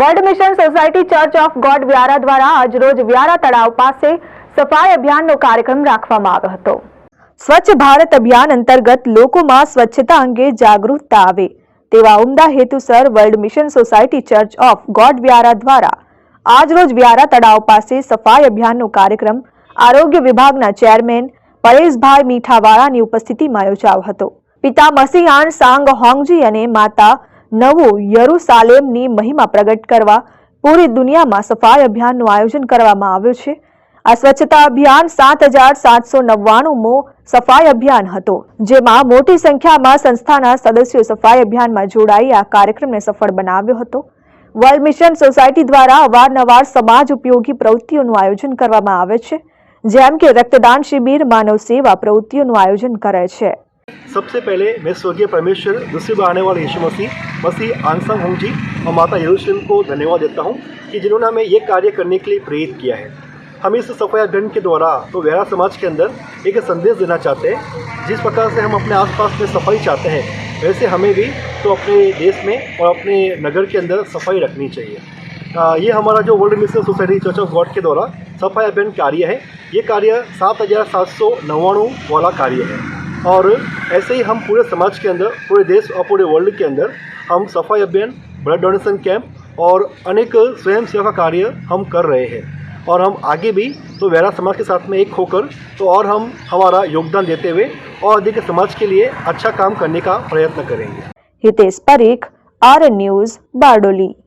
world mission society church of God Vyara દ્વારા આજરોજ વ્યારા તળાવ પાસે સફાઈ અભિયાનનો કાર્યક્રમ રાખવામાં આવ્યો હતો સ્વચ્છ ભારત અભિયાન અંતર્ગત લોકોમાં સ્વચ્છતા અંગે જાગૃતતા આવે તેવા ઉમદા હેતુસર world mission society church of God Vyara દ્વારા આજરોજ વ્યારા તળાવ પાસે સફાઈ અભિયાનનો કાર્યક્રમ આરોગ્ય વિભાગના ચેરમેન પરેશભાઈ મીઠાવાળાની ઉપસ્થિતિમાં યોજાયો હતો પિતા મસીહાન સાંગ હોંગજી અને માતા નવું યરુસાલેમની મહિમા પ્રગટ કરવા પૂરી દુનિયામાં સફાઈ અભિયાનનું આયોજન કરવામાં આવ્યું છે આ સ્વચ્છતા અભિયાન સાત હજાર સાતસો નવ્વાણુંમો સફાઈ અભિયાન હતો જેમાં મોટી સંખ્યામાં સંસ્થાના સદસ્યો સફાઈ અભિયાનમાં જોડાઈ આ કાર્યક્રમને સફળ બનાવ્યો હતો વર્લ્ડ મિશન સોસાયટી દ્વારા અવારનવાર સમાજ ઉપયોગી પ્રવૃત્તિઓનું આયોજન કરવામાં આવે છે જેમ કે રક્તદાન શિબિર માનવ સેવા પ્રવૃત્તિઓનું આયોજન કરે છે सबसे पहले मैं स्वर्गीय परमेश्वर दूसरी बार आने वाले यीशु मसीह मसीह आंसंग हूँ जी और माता यरूशलेम को धन्यवाद देता हूँ कि जिन्होंने हमें ये कार्य करने के लिए प्रेरित किया है हम इस सफाई ग्रंथ के द्वारा तो व्यारा समाज के अंदर एक संदेश देना चाहते हैं जिस प्रकार से हम अपने आसपास में सफाई चाहते हैं वैसे हमें भी तो अपने देश में और अपने नगर के अंदर सफाई रखनी चाहिए आ, ये हमारा जो world mission society church of God के द्वारा सफाई अभियान कार्य है ये कार्य सात हज़ार सात सौ नवाणु वाला कार्य है और ऐसे ही हम पूरे समाज के अंदर पूरे देश और पूरे वर्ल्ड के अंदर हम सफाई अभियान ब्लड डोनेशन कैंप और अनेक स्वयं सेवा कार्य हम कर रहे हैं और हम आगे भी तो वैरा समाज के साथ में एक होकर तो और हम हमारा योगदान देते हुए और अधिक समाज के लिए अच्छा काम करने का प्रयत्न करेंगे हितेश पारीख आर न्यूज़ बारडोली